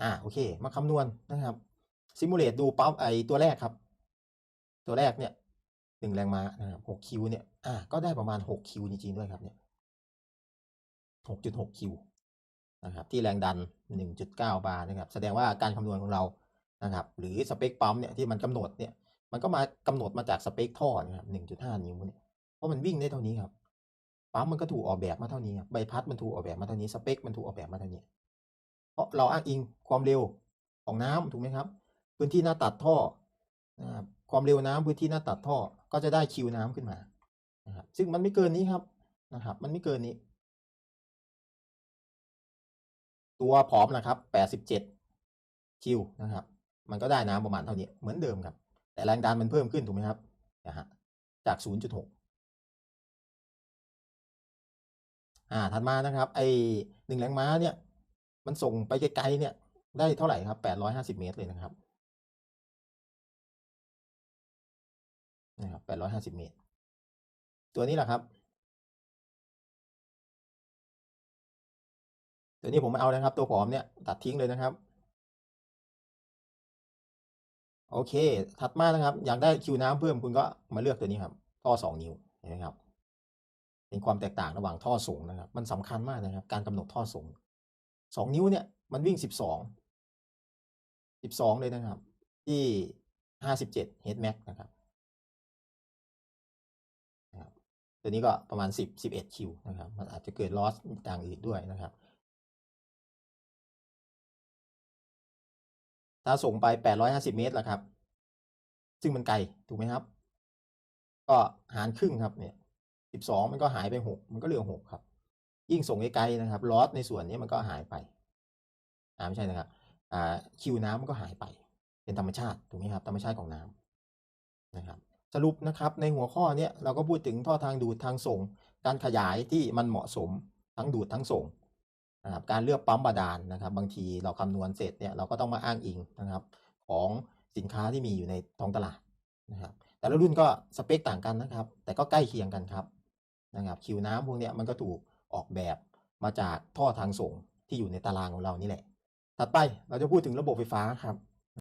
อ่าโอเค มาคำนวณนะครับซิมูเลตดูปั๊บไอตัวแรกครับ ตัวแรกเนี่ยหนึ่งแรงม้านะครับหกคิวเนี่ยอ่าก็ได้ประมาณหกคิวจริงๆด้วยครับเนี่ยหกจุดหกคิวนะครับที่แรงดันหนึ่งจุดเก้าบาร์นะครับ แสดงว่าการคำนวณของเรานะครับ หรือสเปคปั๊มเนี่ยที่มันกำหนดเนี่ย มันก็มากำหนดมาจากสเปคท่อนะครับหนึ่งจุดห้านิ้วเนี่ยเพราะมันวิ่งได้เท่านี้ครับปั๊มมันก็ถูกออกแบบมาเท่านี้ครับใบพัดมันถูกออกแบบมาเท่านี้สเปคมันถูกออกแบบมาเท่านี้ เพราะเราอ้างอิงความเร็วของน้ำถูกไหมครับ พื้นที่หน้าตัดท่อนะครับความเร็วน้ำพื้นที่หน้าตัดท่อก็จะได้คิวน้ำขึ้นมานะครับซึ่งมันไม่เกินนี้ครับนะครับ มันไม่เกินนี้ ตัวผอมนะครับแปดสิบเจ็ดคิวนะครับ มันก็ได้น้ำประมาณเท่านี้เหมือนเดิมครับ แต่แรงดันมันเพิ่มขึ้นถูกไหมครับนะฮะจากศูนย์จุดหกอ่าถัดมานะครับไอหนึ่งแรงม้าเนี่ย มันส่งไปไกลๆเนี่ย ได้เท่าไหร่ครับแปดร้อยห้าสิบเมตรเลยนะครับนะครับแปดร้อยห้าสิบเมตร ตัวนี้แหละครับ ตัวนี้ผมไม่เอานะครับ ตัวผอมเนี่ยตัดทิ้งเลยนะครับ โอเค ถัดมานะครับ อยากได้คิวน้ำเพิ่มคุณก็มาเลือกตัวนี้ครับ ท่อสองนิ้วเห็นไหมครับ เป็นความแตกต่างระหว่างท่อส่งนะครับ มันสำคัญมากนะครับ การกำหนดท่อส่ง สองนิ้วเนี่ยมันวิ่งสิบสองสิบสองเลยนะครับ ที่ห้าสิบเจ็ดเฮดแม็กนะครับตัวนี้ก็ประมาณสิบสิบเอ็ดคิวนะครับ มันอาจจะเกิดลอสอย่างอื่นด้วยนะครับ ถ้าส่งไปแปดร้อยห้าสิบเมตรละครับ ซึ่งมันไกลถูกไหมครับ ก็หารครึ่งครับเนี่ยสิบสองมันก็หายไปหกมันก็เหลือหกครับ ยิ่งส่งไกลๆนะครับลอสในส่วนนี้มันก็หายไปอ่าไม่ใช่นะครับอ่าคิวน้ำมันก็หายไป เป็นธรรมชาติถูกไหมครับธรรมชาติของน้ำนะครับ สรุปนะครับในหัวข้อเนี้ยเราก็พูดถึงท่อทางดูดทางส่ง การขยายที่มันเหมาะสมทั้งดูดทั้งส่งนะครับการเลือกปั๊มบาดาลนะครับ บางทีเราคำนวณเสร็จเนี่ยเราก็ต้องมาอ้างอิงนะครับ ของสินค้าที่มีอยู่ในท้องตลาดนะครับ แต่ละรุ่นก็สเปคต่างกันนะครับ แต่ก็ใกล้เคียงกันครับนะครับคิวน้ำพวกเนี้ยมันก็ถูก ออกแบบมาจากท่อทางส่งที่อยู่ในตารางของเรานี่แหละ ถัดไปเราจะพูดถึงระบบไฟฟ้าครับ